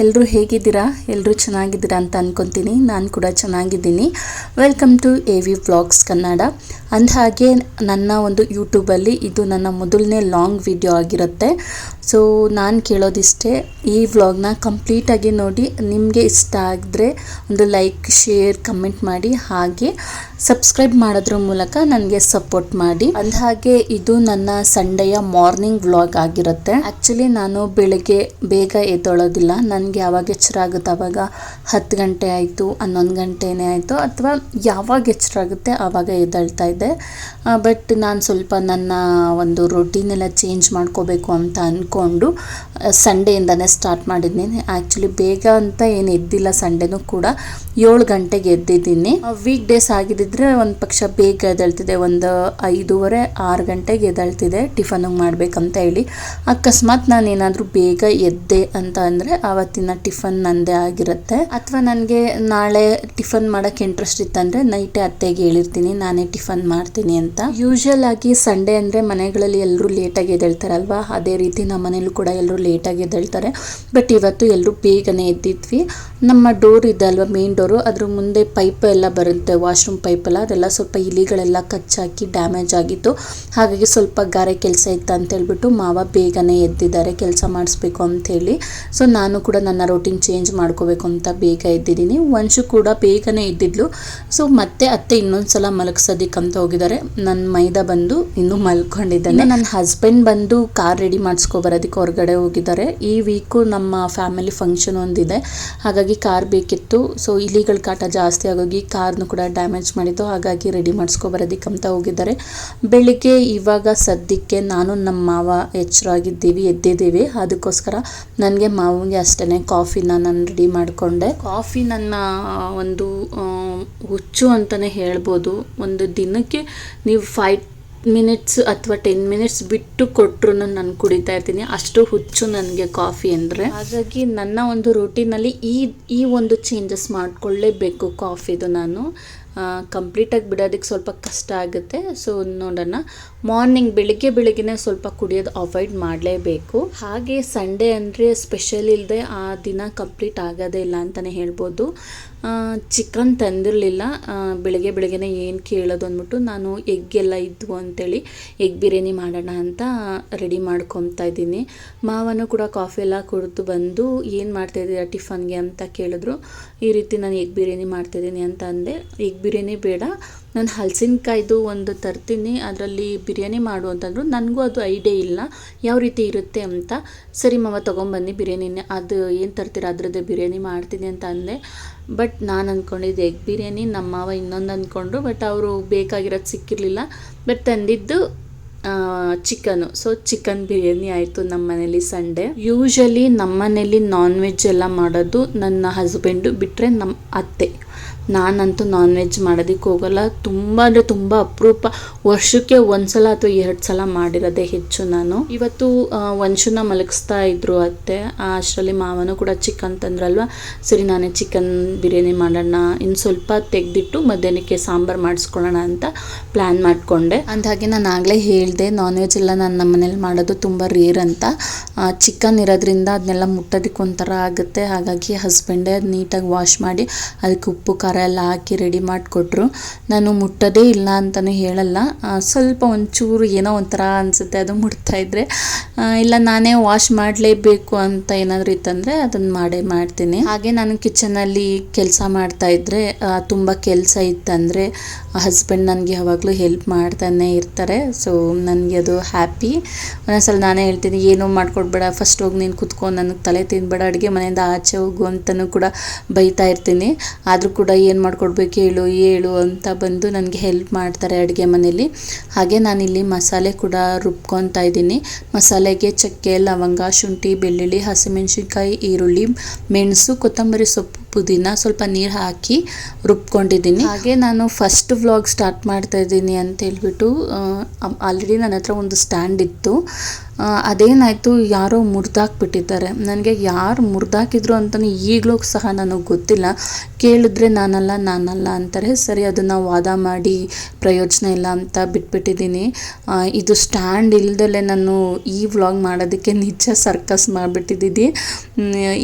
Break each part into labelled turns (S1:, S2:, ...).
S1: ಎಲ್ಲರೂ ಹೇಗಿದ್ದೀರಾ? ಎಲ್ಲರೂ ಚೆನ್ನಾಗಿದ್ದೀರಾ ಅಂತ ಅಂದ್ಕೊತೀನಿ ನಾನು ಕೂಡ ಚೆನ್ನಾಗಿದ್ದೀನಿ. Welcome to A V vlogs Kannada ಅಂದಹಾಗೆ ನನ್ನ ಒಂದು ಯೂಟ್ಯೂಬಲ್ಲಿ ಇದು ನನ್ನ ಮೊದಲನೇ ಲಾಂಗ್ ವಿಡಿಯೋ ಆಗಿರುತ್ತೆ. ಸೊ ನಾನು ಕೇಳೋದಿಷ್ಟೇ ಈ ವ್ಲಾಗ್ನ ಕಂಪ್ಲೀಟಾಗಿ ನೋಡಿ, ನಿಮಗೆ ಇಷ್ಟ ಆಗಿದ್ರೆ ಒಂದು ಲೈಕ್ ಶೇರ್ ಕಮೆಂಟ್ ಮಾಡಿ, ಹಾಗೆ ಸಬ್ಸ್ಕ್ರೈಬ್ ಮಾಡೋದ್ರ ಮೂಲಕ ನನಗೆ ಸಪೋರ್ಟ್ ಮಾಡಿ. ಅಂದಹಾಗೆ ಇದು ನನ್ನ ಸಂಡೆಯ ಮಾರ್ನಿಂಗ್ ವ್ಲಾಗ್ ಆಗಿರುತ್ತೆ. ಆ್ಯಕ್ಚುಲಿ ನಾನು ಬೆಳಗ್ಗೆ ಬೇಗ ಎದ್ದೊಳೋದಿಲ್ಲ. ನನಗೆ ಯಾವಾಗ ಎಚ್ಚರ ಆಗುತ್ತೆ ಆವಾಗ ಹತ್ತು ಗಂಟೆ ಆಯಿತು, ಹನ್ನೊಂದು ಗಂಟೆನೇ ಆಯಿತು, ಅಥವಾ ಯಾವಾಗ ಎಚ್ಚರ ಆಗುತ್ತೆ ಆವಾಗ ಎದ್ದೇಳ್ತಾ ಇದ್ದೆ ಬಟ್ ನಾನು ಸ್ವಲ್ಪ ನನ್ನ ಒಂದು ರೊಟೀನೆಲ್ಲ ಚೇಂಜ್ ಮಾಡ್ಕೋಬೇಕು ಅಂತ ಅಂದ್ಕೊಂಡು ಸಂಡೇಯಿಂದನೇ ಸ್ಟಾರ್ಟ್ ಮಾಡಿದ್ದೀನಿ ಆ್ಯಕ್ಚುಲಿ ಬೇಗ ಅಂತ ಏನು ಎದ್ದಿಲ್ಲ ಸಂಡೇನೂ ಕೂಡ. ಏಳು ಗಂಟೆಗೆ ಎದ್ದಿದ್ದೀನಿ. ವೀಕ್ ಡೇಸ್ ಆಗಿದ್ದಿದ್ರೆ ಒಂದು ಪಕ್ಷ ಬೇಗ ಎದ್ದೇಳ್ತಿದೆ ಒಂದು ಐದೂವರೆ, ಆರು ಗಂಟೆಗೆ ಎದ್ದೇಳ್ತಿದೆ ಟಿಫನಿಗೆ ಮಾಡಬೇಕಂತ ಹೇಳಿ. ಅಕಸ್ಮಾತ್ ನಾನು ಏನಾದರೂ ಬೇಗ ಎದ್ದೆ ಅಂತ ಅಂದರೆ ಆವತ್ತಿನ ಟಿಫನ್ ನಂದೇ ಆಗಿರುತ್ತೆ. ಅಥವಾ ನನಗೆ ನಾಳೆ ಟಿಫನ್ ಮಾಡೋಕ್ಕೆ ಇಂಟ್ರೆಸ್ಟ್ ಇತ್ತಂದರೆ ನೈಟೇ ಅತ್ತೆಗೆ ಹೇಳಿರ್ತೀನಿ. ನಾನೇ ಟಿಫನ್ ಮಾಡ್ತೀನಿ ಅಂತ. ಯೂಶುವಲ್ ಆಗಿ ಸಂಡೇ ಅಂದರೆ ಮನೆಗಳಲ್ಲಿ ಎಲ್ಲರೂ ಲೇಟಾಗಿ ಎದ್ದೇಳ್ತಾರಲ್ವಾ? ಅದೇ ರೀತಿ ನಮ್ಮ ಮನೇಲೂ ಕೂಡ ಎಲ್ಲರೂ ಲೇಟಾಗಿ ಎದ್ದೇಳ್ತಾರೆ. ಬಟ್ ಇವತ್ತು ಎಲ್ಲರೂ ಬೇಗನೆ ಎದ್ದಿದ್ವಿ. ನಮ್ಮ ಡೋರ್ ಇದೆ ಅಲ್ವಾ ಮೇನ್ ಡೋರು ಅದ್ರ ಮುಂದೆ ಪೈಪ್ ಎಲ್ಲ ಬರುತ್ತೆ ವಾಶ್ರೂಮ್ ಪೈಪ್ ಎಲ್ಲ. ಅದೆಲ್ಲ ಸ್ವಲ್ಪ ಇಲಿಗಳೆಲ್ಲ ಕಚ್ಚಾಕಿ ಡ್ಯಾಮೇಜ್ ಆಗಿತ್ತು. ಹಾಗಾಗಿ ಸ್ವಲ್ಪ ಗಾರೆ ಕೆಲಸ ಇತ್ತು ಅಂತ ಹೇಳ್ಬಿಟ್ಟು ಮಾವ ಬೇಗನೆ ಎದ್ದಿದ್ದಾರೆ, ಕೆಲಸ ಮಾಡಿಸ್ಬೇಕು ಹೇಳಿ. ಸೊ ನಾನು ಕೂಡ ನನ್ನ ರೊಟೀನ್ ಚೇಂಜ್ ಮಾಡ್ಕೋಬೇಕು ಅಂತ ಬೇಗ ಎದ್ದಿದ್ದೀನಿ. ವಂಶು ಕೂಡ ಬೇಗನೆ ಎದ್ದಿದ್ಲು. ಸೊ ಮತ್ತೆ ಅತ್ತೆ ಇನ್ನೊಂದು ಸಲ ಮಲಗ್ಸೋದಕ್ಕಂತ ಹೋಗಿದ್ದಾರೆ. ನನ್ನ ಮೈದ ಬಂದು ಇನ್ನೂ ಮಲ್ಕೊಂಡಿದ್ದಾನೆ. ನನ್ನ ಹಸ್ಬೆಂಡ್ ಬಂದು ಕಾರ್ ರೆಡಿ ಮಾಡಿಸ್ಕೊ ಬರೋದಕ್ಕೆ ಹೊರಗಡೆ ಹೋಗಿದ್ದಾರೆ. ಈ ವೀಕು ನಮ್ಮ ಫ್ಯಾಮಿಲಿ ಫಂಕ್ಷನ್ ಒಂದಿದೆ. ಹಾಗಾಗಿ ಕಾರ್ ಬೇಕಿತ್ತು. ಸೊ ಇಲಿಗಳ ಕಾಟ ಜಾಸ್ತಿ ಆಗೋಗಿ ಕಾರ್ನು ಕೂಡ ಡ್ಯಾಮೇಜ್ ಮಾಡಿದ್ದು ಹಾಗಾಗಿ ರೆಡಿ ಮಾಡಿಸ್ಕೊ ಅಂತ ಹೋಗಿದ್ದಾರೆ. ಬೆಳಿಗ್ಗೆ ಇವಾಗ ಸದ್ಯಕ್ಕೆ ನಾನು ನಮ್ಮ ಮಾವ ಎಚ್ಚರಾಗಿದ್ದೀವಿ ಎದ್ದಿದ್ದೀವಿ ಅದಕ್ಕೋಸ್ಕರ ನನಗೆ ಮಾವಿಗೆ ಅಷ್ಟೇ ಕಾಫಿನ ನಾನು ರೆಡಿ ಮಾಡಿಕೊಂಡೆ. ಕಾಫಿ ನನ್ನ ಒಂದು ಹುಚ್ಚು ಅಂತಲೇ ಹೇಳ್ಬೋದು. ಒಂದು ದಿನಕ್ಕೆ ನೀವು ಫೈವ್ ಮಿನಿಟ್ಸ್ ಅಥವಾ ಟೆನ್ ಮಿನಿಟ್ಸ್ ಬಿಟ್ಟು ಕೊಟ್ಟರು ನಾನು ಕುಡಿತಾ ಇರ್ತೀನಿ. ಅಷ್ಟು ಹುಚ್ಚು ನನಗೆ ಕಾಫಿ ಅಂದರೆ. ಹಾಗಾಗಿ ನನ್ನ ಒಂದು ರೂಟೀನಲ್ಲಿ ಈ ಈ ಒಂದು ಚೇಂಜಸ್ ಮಾಡಿಕೊಳ್ಳೇಬೇಕು ಕಾಫಿದು ನಾನು. ಕಂಪ್ಲೀಟಾಗಿ ಬಿಡೋದಕ್ಕೆ ಸ್ವಲ್ಪ ಕಷ್ಟ ಆಗುತ್ತೆ. ಸೊ ನೋಡೋಣ. ಮಾರ್ನಿಂಗ್ ಬೆಳಿಗ್ಗೆ ಬೆಳಿಗ್ಗೆ ಸ್ವಲ್ಪ ಕುಡಿಯೋದು ಅವಾಯ್ಡ್ ಮಾಡಲೇಬೇಕು. ಹಾಗೆ ಸಂಡೇ ಅಂದರೆ ಸ್ಪೆಷಲ್ ಇಲ್ಲದೆ ಆ ದಿನ ಕಂಪ್ಲೀಟ್ ಆಗೋದೇ ಇಲ್ಲ ಅಂತಲೇ ಹೇಳ್ಬೋದು. ಚಿಕನ್ ತಂದಿರಲಿಲ್ಲ. ಬೆಳಗ್ಗೆ ಬೆಳಗ್ಗೆನೇ ಏನು ಕೇಳೋದು ಅಂದ್ಬಿಟ್ಟು ನಾನು ಎಗ್ ಎಲ್ಲ ಇದ್ವು ಅಂತೇಳಿ ಎಗ್ ಬಿರಿಯಾನಿ ಮಾಡೋಣ ಅಂತ ರೆಡಿ ಮಾಡ್ಕೊತಾ ಇದ್ದೀನಿ. ಮಾವನು ಕೂಡ ಕಾಫಿ ಎಲ್ಲ ಕುಡಿದು ಬಂದು ಏನು ಮಾಡ್ತಾಯಿದ್ದೀರಾ ಟಿಫನ್ಗೆ ಅಂತ ಕೇಳಿದ್ರು. ಈ ರೀತಿ ನಾನು ಎಗ್ ಬಿರಿಯಾನಿ ಮಾಡ್ತಿದ್ದೀನಿ ಅಂತ ಅಂದೆ. ಎಗ್ ಬಿರಿಯಾನಿ ಬೇಡ. ನಾನು ಹಲಸಿನಕಾಯ್ದು ಒಂದು ತರ್ತೀನಿ. ಅದರಲ್ಲಿ ಬಿರಿಯಾನಿ ಮಾಡು ಅಂತಂದ್ರು. ನನಗೂ ಅದು ಐಡಿಯಾ ಇಲ್ಲ. ಯಾವ ರೀತಿ ಇರುತ್ತೆ ಅಂತ. ಸರಿ ಮಾವ, ತೊಗೊಂಬನ್ನಿ ಬಿರಿಯಾನಿನೇ. ಅದು ಏನು ತರ್ತೀರ? ಅದರದ್ದೇ ಬಿರಿಯಾನಿ ಮಾಡ್ತೀನಿ ಅಂತ ಅಂದೆ. ಬಟ್ ನಾನು ಅಂದ್ಕೊಂಡಿದ್ದೆ ಎಗ್ ಬಿರಿಯಾನಿ ನಮ್ಮ ಮಾವ ಇನ್ನೊಂದು ಅಂದ್ಕೊಂಡ್ರು ಬಟ್ ಅವರು ಬೇಕಾಗಿರೋದು ಸಿಕ್ಕಿರಲಿಲ್ಲ. ಬಟ್ ತಂದಿದ್ದು ಚಿಕನು. ಸೊ ಚಿಕನ್ ಬಿರಿಯಾನಿ ಆಯಿತು ನಮ್ಮ ಮನೇಲಿ ಸಂಡೇ. ಯೂಶಲಿ ನಮ್ಮ ಮನೇಲಿ ನಾನ್ ವೆಜ್ ಎಲ್ಲ ಮಾಡೋದು ನನ್ನ ಹಸ್ಬೆಂಡು ಬಿಟ್ಟರೆ ನಮ್ಮ ಅತ್ತೆ. ನಾನಂತೂ ನಾನ್ ವೆಜ್ ಮಾಡೋದಕ್ಕೆ ಹೋಗಲ್ಲ. ತುಂಬ ಅಂದರೆ ತುಂಬ ಅಪರೂಪ. ವರ್ಷಕ್ಕೆ ಒಂದು ಸಲ ಅಥವಾ ಎರಡು ಸಲ ಮಾಡಿರೋದೇ ಹೆಚ್ಚು ನಾನು. ಇವತ್ತು ವಂಶನ ಮಲಗಿಸ್ತಾ ಇದ್ರು ಅತ್ತೆ. ಅಷ್ಟರಲ್ಲಿ ಮಾವನು ಕೂಡ ಚಿಕನ್ ತಂದ್ರಲ್ವ? ಸರಿ, ನಾನೇ ಚಿಕನ್ ಬಿರಿಯಾನಿ ಮಾಡೋಣ. ಇನ್ನು ಸ್ವಲ್ಪ ತೆಗೆದಿಟ್ಟು ಮಧ್ಯಾಹ್ನಕ್ಕೆ ಸಾಂಬಾರು ಮಾಡಿಸ್ಕೊಳ್ಳೋಣ ಅಂತ ಪ್ಲ್ಯಾನ್ ಮಾಡಿಕೊಂಡೆ. ಅಂದಾಗೆ ನಾನು ಆಗಲೇ ಹೇಳಿದೆ ನಾನ್ ವೆಜ್ ಎಲ್ಲ ನಾನು ನಮ್ಮ ಮನೇಲಿ ಮಾಡೋದು ತುಂಬ ರೇರ್ ಅಂತ. ಚಿಕನ್ ಇರೋದ್ರಿಂದ ಅದನ್ನೆಲ್ಲ ಮುಟ್ಟೋದಕ್ಕೆ ಒಂಥರ ಆಗುತ್ತೆ. ಹಾಗಾಗಿ ಹಸ್ಬೆಂಡೇ ಅದು ನೀಟಾಗಿ ವಾಶ್ ಮಾಡಿ, ಅದಕ್ಕೆ ಉಪ್ಪು, ಖಾರ ಎಲ್ಲ ಹಾಕಿ ರೆಡಿ ಮಾಡಿಕೊಟ್ರು. ನಾನು ಮುಟ್ಟೋದೇ ಇಲ್ಲ ಅಂತಲೂ ಹೇಳಲ್ಲ. ಸ್ವಲ್ಪ ಒಂಚೂರು ಏನೋ ಒಂಥರ ಅನಿಸುತ್ತೆ ಅದು ಮುಟ್ತಾಯಿದ್ರೆ ಇಲ್ಲ ನಾನೇ ವಾಶ್ ಮಾಡಲೇಬೇಕು ಅಂತ ಏನಾದರೂ ಇತ್ತಂದರೆ ಅದನ್ನು ಮಾಡೇ, ಮಾಡ್ತೀನಿ. ಹಾಗೆ ನಾನು ಕಿಚನಲ್ಲಿ ಕೆಲಸ ಮಾಡ್ತಾ ಇದ್ದರೆ ತುಂಬ ಕೆಲಸ ಇತ್ತಂದರೆ ಹಸ್ಬೆಂಡ್ ನನಗೆ ಯಾವಾಗಲೂ ಹೆಲ್ಪ್ ಮಾಡ್ತಾನೆ ಇರ್ತಾರೆ. ಸೊ ನನಗೆ ಅದು ಹ್ಯಾಪಿ ಒಂದೊಂದ್ಸಲ ನಾನೇ ಹೇಳ್ತೀನಿ, ಏನೂ ಮಾಡ್ಕೊಡ್ಬೇಡ. ಫಸ್ಟ್ ಹೋಗಿ ನೀನು ಕುತ್ಕೊಂಡು ನನಗೆ ತಲೆ ತಿನ್ಬೇಡ, ಅಡುಗೆ ಮನೆಯಿಂದ ಆಚೆ ಹೋಗು ಅಂತಲೂ ಕೂಡ ಬೈತಾ ಇರ್ತೀನಿ. ಆದರೂ ಕೂಡ ಏನು ಮಾಡಿಕೊಡ್ಬೇಕು ಹೇಳು ಹೇಳು ಅಂತ ಬಂದು ನನಗೆ ಹೆಲ್ಪ್ ಮಾಡ್ತಾರೆ ಅಡುಗೆ ಮನೇಲಿ. ಹಾಗೆ ನಾನಿಲ್ಲಿ ಮಸಾಲೆ ಕೂಡ ರುಬ್ಕೊತಾ ಇದ್ದೀನಿ. ಮಸಾಲೆಗೆ ಚಕ್ಕೆ, ಲವಂಗ, ಶುಂಠಿ, ಬೆಳ್ಳುಳ್ಳಿ, ಹಸಿಮೆಣಸಿನ್ಕಾಯಿ, ಈರುಳ್ಳಿ, ಮೆಣಸು, ಕೊತ್ತಂಬರಿ ಸೊಪ್ಪು, ಪುದೀನ ಸ್ವಲ್ಪ ನೀರು ಹಾಕಿ ರುಬ್ಕೊಂಡಿದ್ದೀನಿ. ಹಾಗೆ ನಾನು ಫಸ್ಟ್ ವ್ಲಾಗ್ ಸ್ಟಾರ್ಟ್ ಮಾಡ್ತಾ ಇದ್ದೀನಿ ಅಂತ ಹೇಳ್ಬಿಟ್ಟು ಆಲ್ರೆಡಿ ನನ್ನ ಹತ್ರ ಒಂದು ಸ್ಟ್ಯಾಂಡ್ ಇತ್ತು. ಅದೇನಾಯಿತು? ಯಾರೋ ಮುರಿದಾಕ್ಬಿಟ್ಟಿದ್ದಾರೆ. ನನಗೆ ಯಾರು ಮುರಿದಾಕಿದ್ರು ಅಂತಲೂ ಈಗಲೂ ಸಹ ನನಗೆ ಗೊತ್ತಿಲ್ಲ. ಕೇಳಿದ್ರೆ ನಾನಲ್ಲ ನಾನಲ್ಲ ಅಂತಾರೆ. ಸರಿ, ಅದನ್ನು ವಾದ ಮಾಡಿ, ಪ್ರಯೋಜನ ಇಲ್ಲ ಅಂತ ಬಿಟ್ಬಿಟ್ಟಿದ್ದೀನಿ. ಇದು ಸ್ಟ್ಯಾಂಡ್ ಇಲ್ದಲೆ ನಾನು ಈ ವ್ಲಾಗ್ ಮಾಡೋದಕ್ಕೆ ನಿಜ ಸರ್ಕಸ್ ಮಾಡಿಬಿಟ್ಟಿದ್ದೀನಿ.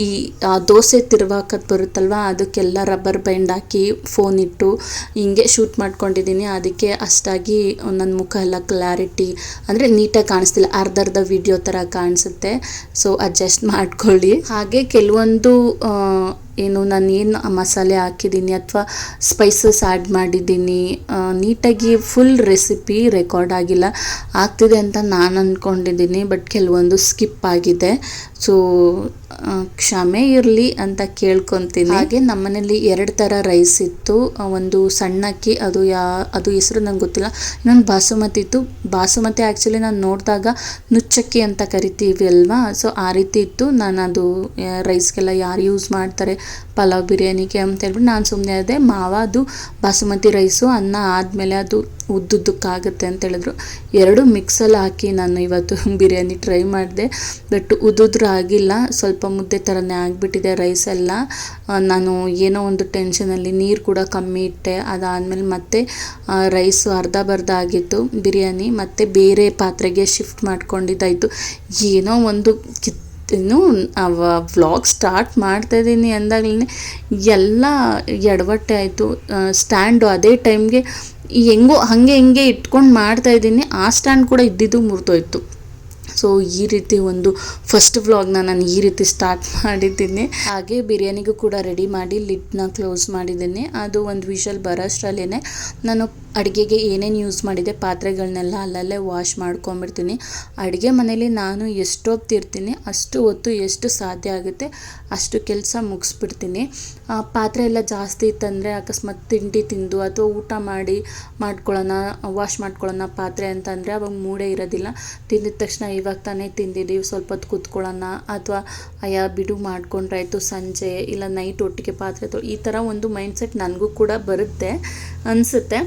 S1: ಈ, ಆ ದೋಸೆ ತಿರುವಾಕತ್ ಬರುತ್ತಲ್ವ? ಅದಕ್ಕೆಲ್ಲ ರಬ್ಬರ್ ಬ್ಯಾಂಡ್ ಹಾಕಿ ಫೋನ್ ಇಟ್ಟು ಹಿಂಗೆ ಶೂಟ್ ಮಾಡ್ಕೊಂಡಿದ್ದೀನಿ. ಅದಕ್ಕೆ ಅಷ್ಟಾಗಿ ನನ್ನ ಮುಖ ಎಲ್ಲ ಕ್ಲಾರಿಟಿ ಅಂದರೆ ನೀಟಾಗಿ ಕಾಣಿಸ್ತಿಲ್ಲ. ಅರ್ಧ ಅರ್ಧ ವಿಡಿಯೋ ಥರ ಕಾಣಿಸುತ್ತೆ. ಸೊ ಅಡ್ಜಸ್ಟ್ ಮಾಡ್ಕೊಳ್ಳಿ. ಹಾಗೆ ಕೆಲವೊಂದು ಏನು ನಾನು ಏನು ಮಸಾಲೆ ಹಾಕಿದ್ದೀನಿ ಅಥವಾ ಸ್ಪೈಸಸ್ ಆ್ಯಡ್ ಮಾಡಿದ್ದೀನಿ ನೀಟಾಗಿ ಫುಲ್ ರೆಸಿಪಿ ರೆಕಾರ್ಡ್ ಆಗಿಲ್ಲ. ಆಗ್ತಿದೆ ಅಂತ ನಾನು ಅಂದ್ಕೊಂಡಿದ್ದೀನಿ ಬಟ್ ಕೆಲವೊಂದು ಸ್ಕಿಪ್ ಆಗಿದೆ. ಸೊ ಕ್ಷಮೆ ಇರಲಿ ಅಂತ ಕೇಳ್ಕೊತೀನಿ. ಹಾಗೆ ನಮ್ಮನೇಲಿ ಎರಡು ಥರ ರೈಸ್ ಇತ್ತು. ಒಂದು ಸಣ್ಣ ಅಕ್ಕಿ ಅದು ಯಾ, ಅದು ಹೆಸರು ನಂಗೆ ಗೊತ್ತಿಲ್ಲ. ಇನ್ನೊಂದು ಬಾಸುಮತಿ ಇತ್ತು. ಬಾಸುಮತಿ ಆ್ಯಕ್ಚುಲಿ ನಾನು ನೋಡಿದಾಗ ನುಚ್ಚಕ್ಕಿ ಅಂತ ಕರಿತೀವಿ ಅಲ್ವಾ? ಸೊ ಆ ರೀತಿ ಇತ್ತು. ನಾನು ಅದು ರೈಸ್ಗೆಲ್ಲ ಯಾರು ಯೂಸ್ ಮಾಡ್ತಾರೆ? ಪಲಾವ್ ಬಿರಿಯಾನಿಗೆ ಅಂತ ಹೇಳ್ಬಿಟ್ಟು ನಾನು ಸುಮ್ಮನೆ ಅದೇ ಮಾವ ಅದು ಬಾಸುಮತಿ ರೈಸು, ಅನ್ನ ಆದಮೇಲೆ ಅದು ಉದ್ದುದ್ದಕ್ಕಾಗುತ್ತೆ ಅಂತ ಹೇಳಿದ್ರು. ಎರಡು ಮಿಕ್ಸಲ್ಲಿ ಹಾಕಿ ನಾನು ಇವತ್ತು ಬಿರಿಯಾನಿ ಟ್ರೈ ಮಾಡಿದೆ. ಬಟ್ ಉದ್ದುದ್ರೂ ಆಗಿಲ್ಲ. ಸ್ವಲ್ಪ ಮುದ್ದೆ ಥರನೇ ಆಗಿಬಿಟ್ಟಿದೆ ರೈಸ್ ಎಲ್ಲ. ನಾನು ಏನೋ ಒಂದು ಟೆನ್ಷನಲ್ಲಿ ನೀರು ಕೂಡ ಕಮ್ಮಿ ಇಟ್ಟೆ. ಅದಾದಮೇಲೆ ಮತ್ತೆ ರೈಸು ಅರ್ಧ ಬರ್ಧ ಆಗಿತ್ತು ಬಿರಿಯಾನಿ. ಮತ್ತೆ ಬೇರೆ ಪಾತ್ರೆಗೆ ಶಿಫ್ಟ್ ಮಾಡ್ಕೊಂಡಿದ್ದಾಯಿತು. ಏನೋ ಒಂದು ಕಿತ್ ಇನ್ನು ವ್ಲಾಗ್ ಸ್ಟಾರ್ಟ್ ಮಾಡ್ತಾ ಇದ್ದೀನಿ ಅಂದಾಗಲೇ ಎಲ್ಲ ಎಡವಟ್ಟೆ ಆಯಿತು. ಸ್ಟ್ಯಾಂಡು ಅದೇ ಟೈಮ್ಗೆ ಹೆಂಗೋ, ಹಾಗೆ ಹಿಂಗೆ ಇಟ್ಕೊಂಡು ಮಾಡ್ತಾ ಇದ್ದೀನಿ ಆ ಸ್ಟ್ಯಾಂಡ್ ಕೂಡ ಇದ್ದಿದ್ದು ಮುರಿದೋಯ್ತು. ಸೊ ಈ ರೀತಿ ಒಂದು ಫಸ್ಟ್ ವ್ಲಾಗ್ನ ನಾನು ಈ ರೀತಿ ಸ್ಟಾರ್ಟ್ ಮಾಡಿದ್ದೀನಿ. ಹಾಗೆ ಬಿರಿಯಾನಿಗೂ ಕೂಡ ರೆಡಿ ಮಾಡಿ ಲಿಡ್ನ ಕ್ಲೋಸ್ ಮಾಡಿದ್ದೀನಿ. ಅದು ಒಂದು ವಿಷಲ್ ಬರೋಷ್ಟರಲ್ಲೇ ನಾನು ಅಡುಗೆಗೆ ಏನೇನು ಯೂಸ್ ಮಾಡಿದೆ ಪಾತ್ರೆಗಳನ್ನೆಲ್ಲ ಅಲ್ಲಲ್ಲೇ ವಾಶ್ ಮಾಡ್ಕೊಂಬಿಡ್ತೀನಿ ಅಡುಗೆ ಮನೇಲಿ ನಾನು ಎಷ್ಟು ಹೊತ್ತಿರ್ತೀನಿ ಅಷ್ಟು ಹೊತ್ತು ಎಷ್ಟು ಸಾಧ್ಯ ಆಗುತ್ತೆ, ಅಷ್ಟು ಕೆಲಸ ಮುಗಿಸ್ಬಿಡ್ತೀನಿ. ಪಾತ್ರೆ ಎಲ್ಲ ಜಾಸ್ತಿ ಇತ್ತಂದರೆ ಅಕಸ್ಮಾತ್ ತಿಂಡಿ ತಿಂದು ಅಥವಾ ಊಟ ಮಾಡಿ ಮಾಡ್ಕೊಳ್ಳೋಣ ವಾಶ್ ಮಾಡ್ಕೊಳ್ಳೋಣ ಪಾತ್ರೆ ಅಂತಂದರೆ ಅವಾಗ ಮೂಡೇ ಇರೋದಿಲ್ಲ. ತಿಂದಿದ ತಕ್ಷಣ ಇವಾಗ ತಾನೇ ತಿಂದಿದ್ದೀವಿ ಸ್ವಲ್ಪ ಹೊತ್ತು ಕೂತ್ಕೊಳ್ಳೋಣ ಅಥವಾ, ಅಯ್ಯ ಬಿಡು ಮಾಡ್ಕೊಂಡ್ರಾಯ್ತು ಸಂಜೆ, ಇಲ್ಲ ನೈಟ್ ಒಟ್ಟಿಗೆ ಪಾತ್ರೆ ಈ ಥರ ಒಂದು ಮೈಂಡ್ಸೆಟ್ ನನಗೂ ಕೂಡ ಬರುತ್ತೆ, ಅನಿಸುತ್ತೆ.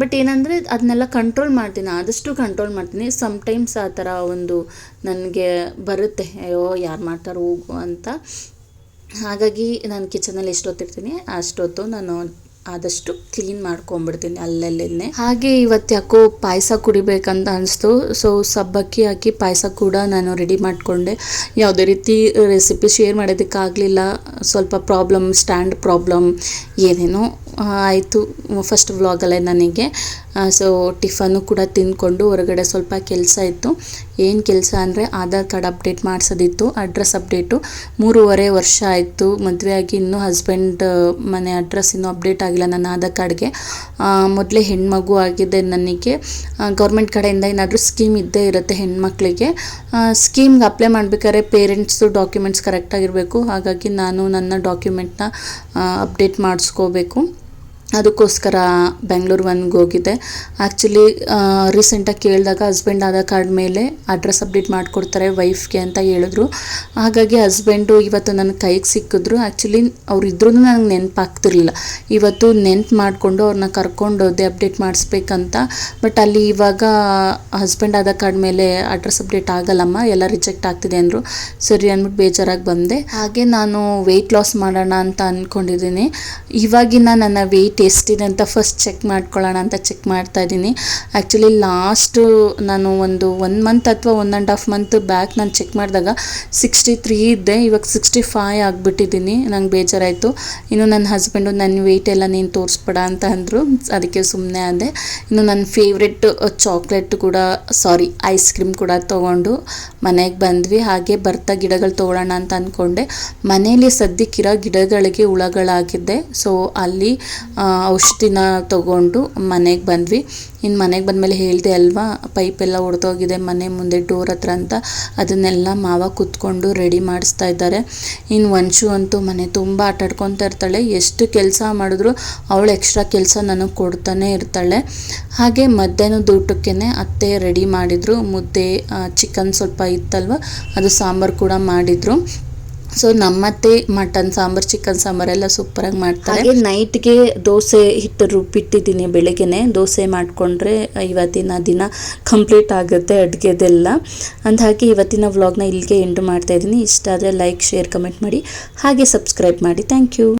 S1: ಬಟ್ ಏನಂದರೆ ಅದನ್ನೆಲ್ಲ ಕಂಟ್ರೋಲ್ ಮಾಡ್ತೀನಿ, ಆದಷ್ಟು ಕಂಟ್ರೋಲ್ ಮಾಡ್ತೀನಿ. ಸಮ್ಟೈಮ್ಸ್ ಆ ಥರ ಒಂದು ನನಗೆ ಬರುತ್ತೆ, ಅಯ್ಯೋ ಯಾರು ಮಾಡ್ತಾರೋ ಹೋಗು ಅಂತ. ಹಾಗಾಗಿ ನಾನು ಕಿಚನಲ್ಲಿ ಎಷ್ಟೊತ್ತಿರ್ತೀನಿ, ಅಷ್ಟೊತ್ತು ನಾನು ಆದಷ್ಟು ಕ್ಲೀನ್ ಮಾಡ್ಕೊಂಡ್ಬಿಡ್ತೀನಿ ಅಲ್ಲಲ್ಲೇ ಹಾಗೆ ಇವತ್ತು ಯಾಕೋ ಪಾಯಸ ಕುಡಿಬೇಕಂತ ಅನಿಸ್ತು. ಸೊ ಸಬ್ಬಕ್ಕಿ ಹಾಕಿ ಪಾಯಸ ಕೂಡ ನಾನು ರೆಡಿ ಮಾಡಿಕೊಂಡೆ. ಯಾವುದೇ ರೀತಿ ರೆಸಿಪಿ ಶೇರ್ ಮಾಡೋದಕ್ಕಾಗಲಿಲ್ಲ. ಸ್ವಲ್ಪ ಪ್ರಾಬ್ಲಮ್ ಸ್ಟ್ಯಾಂಡ್ ಪ್ರಾಬ್ಲಮ್ ಏನೇನೋ ಆಯಿತು. ಫಸ್ಟ್ ವ್ಲಾಗಲ್ಲೇ ನನಗೆ. ಸೊ ಟಿಫನ್ನು ಕೂಡ ತಿಂದ್ಕೊಂಡು ಹೊರಗಡೆ ಸ್ವಲ್ಪ ಕೆಲಸ ಇತ್ತು. ಏನು ಕೆಲಸ ಅಂದರೆ ಆಧಾರ್ ಕಾರ್ಡ್ ಅಪ್ಡೇಟ್ ಮಾಡಿಸೋದಿತ್ತು ಅಡ್ರೆಸ್ ಅಪ್ಡೇಟು ಮೂರುವರೆ ವರ್ಷ ಆಯಿತು. ಮದುವೆ ಆಗಿ ಇನ್ನೂ ಹಸ್ಬೆಂಡ್ ಮನೆ ಅಡ್ರೆಸ್ ಇನ್ನೂ ಅಪ್ಡೇಟ್ ಆಗಿಲ್ಲ ನನ್ನ ಆಧಾರ್ ಕಾರ್ಡ್ಗೆ. ಮೊದಲೇ ಹೆಣ್ಮಗು ಆಗಿದೆ ನನಗೆ. ಗೌರ್ಮೆಂಟ್ ಕಡೆಯಿಂದ ಏನಾದರೂ ಸ್ಕೀಮ್ ಇದ್ದೇ ಇರುತ್ತೆ ಹೆಣ್ಮಕ್ಳಿಗೆ. ಸ್ಕೀಮ್ಗೆ ಅಪ್ಲೈ ಮಾಡಬೇಕಾದ್ರೆ ಪೇರೆಂಟ್ಸು ಡಾಕ್ಯುಮೆಂಟ್ಸ್ ಕರೆಕ್ಟಾಗಿರಬೇಕು ಹಾಗಾಗಿ ನಾನು ನನ್ನ ಡಾಕ್ಯುಮೆಂಟ್ನ ಅಪ್ಡೇಟ್ ಮಾಡಿಸ್ಕೋಬೇಕು. ಅದಕ್ಕೋಸ್ಕರ ಬೆಂಗಳೂರು ಒನ್ಗೆ ಹೋಗಿದ್ದೆ. ಆ್ಯಕ್ಚುಲಿ ರೀಸೆಂಟಾಗಿ ಕೇಳಿದಾಗ ಹಸ್ಬೆಂಡ್ ಆಧಾರ್ ಕಾರ್ಡ್ ಮೇಲೆ ಅಡ್ರೆಸ್ ಅಪ್ಡೇಟ್ ಮಾಡಿಕೊಡ್ತಾರೆ ವೈಫ್ಗೆ ಅಂತ ಹೇಳಿದ್ರು. ಹಾಗಾಗಿ ಹಸ್ಬೆಂಡು ಇವತ್ತು ನನ್ನ ಕೈಗೆ ಸಿಕ್ಕಿದ್ರು. ಆ್ಯಕ್ಚುಲಿ ಅವ್ರು ಇದ್ರೂ ನನಗೆ ನೆನಪಾಗ್ತಿರ್ಲಿಲ್ಲ ಇವತ್ತು ನೆನ್ಪು ಮಾಡಿಕೊಂಡು ಅವ್ರನ್ನ ಕರ್ಕೊಂಡು ಹೋದೆ ಅಪ್ಡೇಟ್ ಮಾಡಿಸ್ಬೇಕಂತ. ಬಟ್ ಅಲ್ಲಿ ಇವಾಗ ಹಸ್ಬೆಂಡ್ ಆಧಾರ್ ಕಾರ್ಡ್ ಮೇಲೆ ಅಡ್ರೆಸ್ ಅಪ್ಡೇಟ್ ಆಗಲ್ಲಮ್ಮ, ಎಲ್ಲ ರಿಜೆಕ್ಟ್ ಆಗ್ತಿದೆ ಅಂದರು. ಸರಿ ಅಂದ್ಬಿಟ್ಟು ಬೇಜಾರಾಗಿ ಬಂದೆ. ಹಾಗೆ ನಾನು ವೆಯ್ಟ್ ಲಾಸ್ ಮಾಡೋಣ ಅಂತ ಅಂದ್ಕೊಂಡಿದ್ದೀನಿ ಇವಾಗಿನ ನನ್ನ ವೆಯ್ಟ್ ಎಷ್ಟಿದೆ ಅಂತ ಫಸ್ಟ್ ಚೆಕ್ ಮಾಡ್ಕೊಳ್ಳೋಣ ಅಂತ ಚೆಕ್ ಮಾಡ್ತಾ ಇದ್ದೀನಿ. ಆ್ಯಕ್ಚುಲಿ ಲಾಸ್ಟು ನಾನು ಒಂದು ಒನ್ ಮಂತ್ ಅಥವಾ one and half month back ನಾನು ಚೆಕ್ ಮಾಡಿದಾಗ ಸಿಕ್ಸ್ಟಿ ತ್ರೀ ಇದ್ದೆ. ಇವಾಗ ಸಿಕ್ಸ್ಟಿ ಫೈ ಆಗಿಬಿಟ್ಟಿದ್ದೀನಿ. ನಂಗೆ ಬೇಜಾರಾಯಿತು. ಇನ್ನು ನನ್ನ ಹಸ್ಬೆಂಡು ನನ್ನ ವೆಯ್ಟ್ ಎಲ್ಲ ನೀನು ತೋರಿಸ್ಬೇಡ ಅಂತ ಅಂದರು. ಅದಕ್ಕೆ ಸುಮ್ಮನೆ ಆದೆ. ಇನ್ನು ನನ್ನ ಫೇವ್ರೆಟ್ ಚಾಕ್ಲೇಟ್ ಕೂಡ ಸಾರಿ ಐಸ್ ಕ್ರೀಮ್ ಕೂಡ ತೊಗೊಂಡು ಮನೆಗೆ ಬಂದ್ವಿ. ಹಾಗೆ ಬರ್ತಾ ಗಿಡಗಳು ತೊಗೊಳ್ಳೋಣ ಅಂತ ಅಂದ್ಕೊಂಡೆ ಮನೆಯಲ್ಲಿ ಸದ್ಯಕ್ಕಿರೋ ಗಿಡಗಳಿಗೆ ಹುಳಗಳಾಗಿದ್ದೆ. ಸೊ ಅಲ್ಲಿ ಔಷಧಿನ ತಗೊಂಡು ಮನೆಗೆ ಬಂದ್ವಿ. ಇನ್ನು ಮನೆಗೆ ಬಂದಮೇಲೆ ಹೇಳಿದೆ, ಅಲ್ವಾ ಪೈಪೆಲ್ಲ ಒಡೆದೋಗಿದೆ, ಮನೆ ಮುಂದೆ ಡೋರ್ ಹತ್ರ ಅಂತ. ಅದನ್ನೆಲ್ಲ ಮಾವ ಕೂತ್ಕೊಂಡು ರೆಡಿ ಮಾಡಿಸ್ತಾ ಇದ್ದಾರೆ. ಇನ್ನು ವಂಶು ಅಂತೂ ಮನೆ ತುಂಬ ಆಟಾಡ್ಕೊತಾ ಇರ್ತಾಳೆ. ಎಷ್ಟು ಕೆಲಸ ಮಾಡಿದ್ರು ಅವಳು ಎಕ್ಸ್ಟ್ರಾ ಕೆಲಸ ನನಗೆ ಕೊಡ್ತಾನೆ ಇರ್ತಾಳೆ. ಹಾಗೆ ಮಧ್ಯಾಹ್ನದ ಊಟಕ್ಕೇ ಅತ್ತೆ ರೆಡಿ ಮಾಡಿದರು. ಮುದ್ದೆ ಚಿಕನ್ ಸ್ವಲ್ಪ ಇತ್ತಲ್ವ, ಅದು ಸಾಂಬಾರು ಕೂಡ ಮಾಡಿದರು. ಸೊ ನಮ್ಮತ್ತೆ ಮಟನ್ ಸಾಂಬಾರ್ ಚಿಕನ್ ಸಾಂಬಾರ್ ಎಲ್ಲ ಸೂಪರ್ ಆಗಿ ಮಾಡ್ತಾರೆ. ನೈಟ್ಗೆ ದೋಸೆ ಹಿಟ್ಟು ರುಬ್ಬಿಟ್ಟಿದ್ದೀನಿ ಬೆಳಗ್ಗೆನೆ. ದೋಸೆ ಮಾಡಿಕೊಂಡ್ರೆ ಇವತ್ತಿನ ದಿನ ಕಂಪ್ಲೀಟ್ ಆಗುತ್ತೆ ಅಡುಗೆದೆಲ್ಲ. ಹಾಗೆ ಇವತ್ತಿನ ವ್ಲಾಗ್ನ ಇಲ್ಲಿಗೆ ಎಂಡು ಮಾಡ್ತಾ ಇದ್ದೀನಿ. ಇಷ್ಟ ಆದರೆ ಲೈಕ್ ಶೇರ್ ಕಮೆಂಟ್ ಮಾಡಿ. ಹಾಗೆ ಸಬ್ಸ್ಕ್ರೈಬ್ ಮಾಡಿ. Thank you